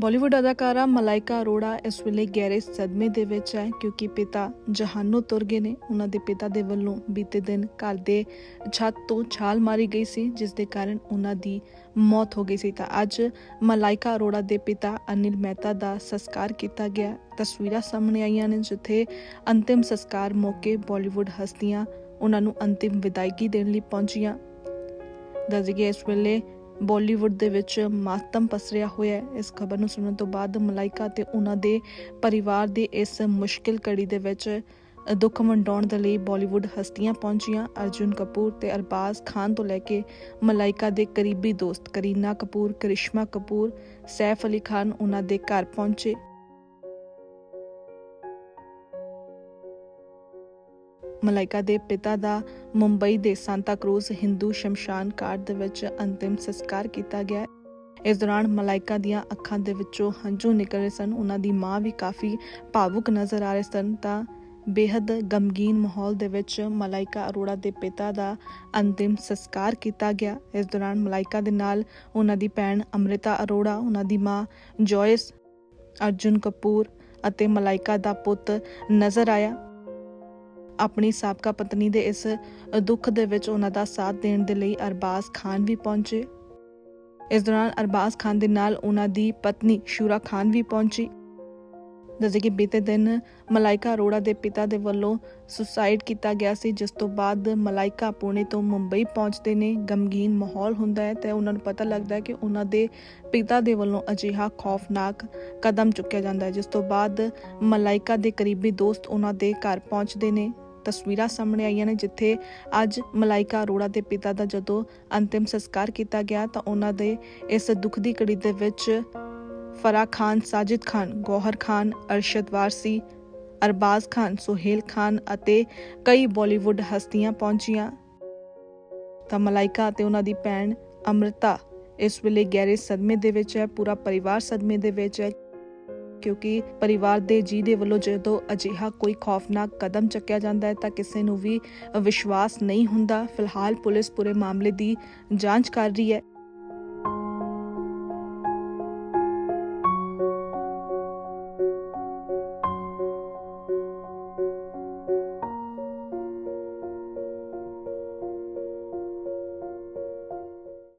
ਬਾਲੀਵੁੱਡ ਅਦਾਕਾਰਾ ਮਲਾਈਕਾ ਅਰੋੜਾ ਇਸ ਵੇਲੇ ਗਹਿਰੇ ਸਦਮੇ ਦੇ ਵਿੱਚ ਹੈ ਕਿਉਂਕਿ ਪਿਤਾ ਜਹਾਨੋਂ ਤੁਰ ਗਏ ਨੇ। ਉਹਨਾਂ ਦੇ ਪਿਤਾ ਦੇ ਵੱਲੋਂ ਬੀਤੇ ਦਿਨ ਘਰ ਦੇ ਛੱਤ ਤੋਂ ਛਾਲ ਮਾਰੀ ਗਈ ਸੀ, ਜਿਸ ਦੇ ਕਾਰਨ ਉਹਨਾਂ ਦੀ ਮੌਤ ਹੋ ਗਈ ਸੀ। ਤਾਂ ਅੱਜ ਮਲਾਈਕਾ ਅਰੋੜਾ ਦੇ ਪਿਤਾ ਅਨਿਲ ਮਹਿਤਾ ਦਾ ਸੰਸਕਾਰ ਕੀਤਾ ਗਿਆ। ਤਸਵੀਰਾਂ ਸਾਹਮਣੇ ਆਈਆਂ ਨੇ, ਜਿੱਥੇ ਅੰਤਿਮ ਸੰਸਕਾਰ ਮੌਕੇ ਬਾਲੀਵੁੱਡ ਹਸਤੀਆਂ ਉਹਨਾਂ ਨੂੰ ਅੰਤਿਮ ਵਿਦਾਇਗੀ ਦੇਣ ਲਈ ਪਹੁੰਚੀਆਂ। ਦੱਸ ਦਈਏ, ਇਸ ਵੇਲੇ ਬਾਲੀਵੁੱਡ ਦੇ ਵਿੱਚ ਮਾਤਮ ਪਸਰਿਆ ਹੋਇਆ ਹੈ। ਇਸ ਖਬਰ ਨੂੰ ਸੁਣਨ ਤੋਂ ਬਾਅਦ ਮਲਾਈਕਾ ਤੇ ਉਹਨਾਂ ਦੇ ਪਰਿਵਾਰ ਦੀ ਇਸ ਮੁਸ਼ਕਿਲ ਘੜੀ ਦੇ ਵਿੱਚ ਦੁੱਖ ਵੰਡਾਉਣ ਦੇ ਲਈ ਬਾਲੀਵੁੱਡ ਹਸਤੀਆਂ ਪਹੁੰਚੀਆਂ। ਅਰਜੁਨ ਕਪੂਰ ਤੇ ਅਰਬਾਜ਼ ਖਾਨ ਤੋਂ ਲੈ ਕੇ ਮਲਾਈਕਾ ਦੇ ਕਰੀਬੀ ਦੋਸਤ ਕਰੀਨਾ ਕਪੂਰ, ਕਰਿਸ਼ਮਾ ਕਪੂਰ, ਸੈਫ ਅਲੀ ਖਾਨ ਉਹਨਾਂ ਦੇ ਘਰ ਪਹੁੰਚੇ। ਮਲਾਈਕਾ ਦੇ ਪਿਤਾ ਦਾ ਮੁੰਬਈ ਦੇ ਸੰਤਾ ਕਰੂਜ਼ ਹਿੰਦੂ ਸ਼ਮਸ਼ਾਨ ਘਾਟ ਦੇ ਵਿੱਚ ਅੰਤਿਮ ਸੰਸਕਾਰ ਕੀਤਾ ਗਿਆ ਇਸ ਦੌਰਾਨ ਮਲਾਈਕਾ ਦੀਆਂ ਅੱਖਾਂ ਦੇ ਵਿੱਚੋਂ ਹੰਝੂ ਨਿਕਲ ਰਹੇ ਸਨ। ਉਹਨਾਂ ਦੀ ਮਾਂ ਵੀ ਕਾਫੀ ਭਾਵੁਕ ਨਜ਼ਰ ਆ ਰਹੇ ਸਨ। ਤਾਂ ਬੇहद ਗਮਗੀਨ ਮਾਹੌਲ ਦੇ ਵਿੱਚ ਮਲਾਈਕਾ ਅਰੋੜਾ ਦੇ ਪਿਤਾ ਦਾ ਅੰਤਿਮ ਸੰਸਕਾਰ ਕੀਤਾ ਗਿਆ। ਇਸ ਦੌਰਾਨ ਮਲਾਈਕਾ ਦੇ ਨਾਲ ਉਹਨਾਂ ਦੀ ਭੈਣ ਅੰਮ੍ਰਿਤਾ ਅਰੋੜਾ, ਉਹਨਾਂ ਦੀ ਮਾਂ ਜੋਇਸ ਅਰਜੁਨ ਕਪੂਰ ਅਤੇ ਮਲਾਈਕਾ ਦਾ ਪੁੱਤ ਨਜ਼ਰ ਆਇਆ। ਆਪਣੀ ਸਾਬਕਾ ਪਤਨੀ ਦੇ ਇਸ ਦੁੱਖ ਦੇ ਵਿੱਚ ਉਹਨਾਂ ਦਾ ਸਾਥ ਦੇਣ ਦੇ ਲਈ ਅਰਬਾਜ਼ ਖਾਨ ਵੀ ਪਹੁੰਚੇ। ਇਸ ਦੌਰਾਨ ਅਰਬਾਜ਼ ਖਾਨ ਦੇ ਨਾਲ ਉਹਨਾਂ ਦੀ ਪਤਨੀ ਸ਼ੂਰਾ ਖਾਨ ਵੀ ਪਹੁੰਚੀ। ਦੱਸੇ ਕਿ ਬੀਤੇ ਦਿਨ ਮਲਾਈਕਾ ਅਰੋੜਾ ਦੇ ਪਿਤਾ ਦੇ ਵੱਲੋਂ ਸੁਸਾਈਡ ਕੀਤਾ ਗਿਆ ਸੀ, ਜਿਸ ਤੋਂ ਬਾਅਦ ਮਲਾਈਕਾ ਪੁਣੇ ਤੋਂ ਮੁੰਬਈ ਪਹੁੰਚਦੇ ਨੇ। ਗਮਗੀਨ ਮਾਹੌਲ ਹੁੰਦਾ ਹੈ ਤੇ ਉਹਨਾਂ ਨੂੰ ਪਤਾ ਲੱਗਦਾ ਹੈ ਕਿ ਉਹਨਾਂ ਦੇ ਪਿਤਾ ਦੇ ਵੱਲੋਂ ਅਜਿਹਾ ਖੌਫਨਾਕ ਕਦਮ ਚੁੱਕਿਆ ਜਾਂਦਾ ਹੈ, ਜਿਸ ਤੋਂ ਬਾਅਦ ਮਲਾਈਕਾ ਦੇ ਕਰੀਬੀ ਦੋਸਤ ਉਹਨਾਂ ਦੇ ਘਰ ਪਹੁੰਚਦੇ ਨੇ। ਤਸਵੀਰਾਂ ਸਾਹਮਣੇ ਆਈਆਂ ਨੇ, ਜਿੱਥੇ ਅੱਜ ਮਲਾਈਕਾ ਅਰੋੜਾ ਦੇ ਪਿਤਾ ਦਾ ਜਦੋਂ ਅੰਤਿਮ ਸੰਸਕਾਰ ਕੀਤਾ ਗਿਆ, ਤਾਂ ਉਹਨਾਂ ਦੇ ਇਸ ਦੁੱਖ ਦੀ ਘੜੀ ਦੇ ਵਿੱਚ ਫਰਾ ਖਾਨ, ਸਾਜਿਦ ਖਾਨ, ਗੋਹਰ ਖਾਨ, ਅਰਸ਼ਦ ਵਾਰਸੀ ਅਰਬਾਜ਼ ਖਾਨ, ਸੁਹੇਲ ਖਾਨ ਅਤੇ ਕਈ ਬਾਲੀਵੁੱਡ ਹਸਤੀਆਂ ਪਹੁੰਚੀਆਂ। ਤਾਂ ਮਲਾਈਕਾ ਅਤੇ ਉਹਨਾਂ ਦੀ ਭੈਣ ਅੰਮ੍ਰਿਤਾ ਇਸ ਵੇਲੇ ਗਹਿਰੇ ਸਦਮੇ ਦੇ ਵਿੱਚ ਹੈ, ਪੂਰਾ ਪਰਿਵਾਰ ਸਦਮੇ ਦੇ ਵਿੱਚ ਹੈ। ਕਿਉਂਕਿ ਪਰਿਵਾਰ ਦੇ ਜੀ ਦੇ ਵੱਲੋਂ ਜਦੋਂ ਅਜਿਹਾ ਕੋਈ ਖੌਫਨਾਕ ਕਦਮ ਚੱਕਿਆ ਜਾਂਦਾ ਹੈ ਤਾਂ ਕਿਸੇ ਨੂੰ ਵੀ ਵਿਸ਼ਵਾਸ ਨਹੀਂ ਹੁੰਦਾ। ਫਿਲਹਾਲ ਪੁਲਿਸ ਪੂਰੇ ਮਾਮਲੇ ਦੀ ਜਾਂਚ ਕਰ ਰਹੀ ਹੈ।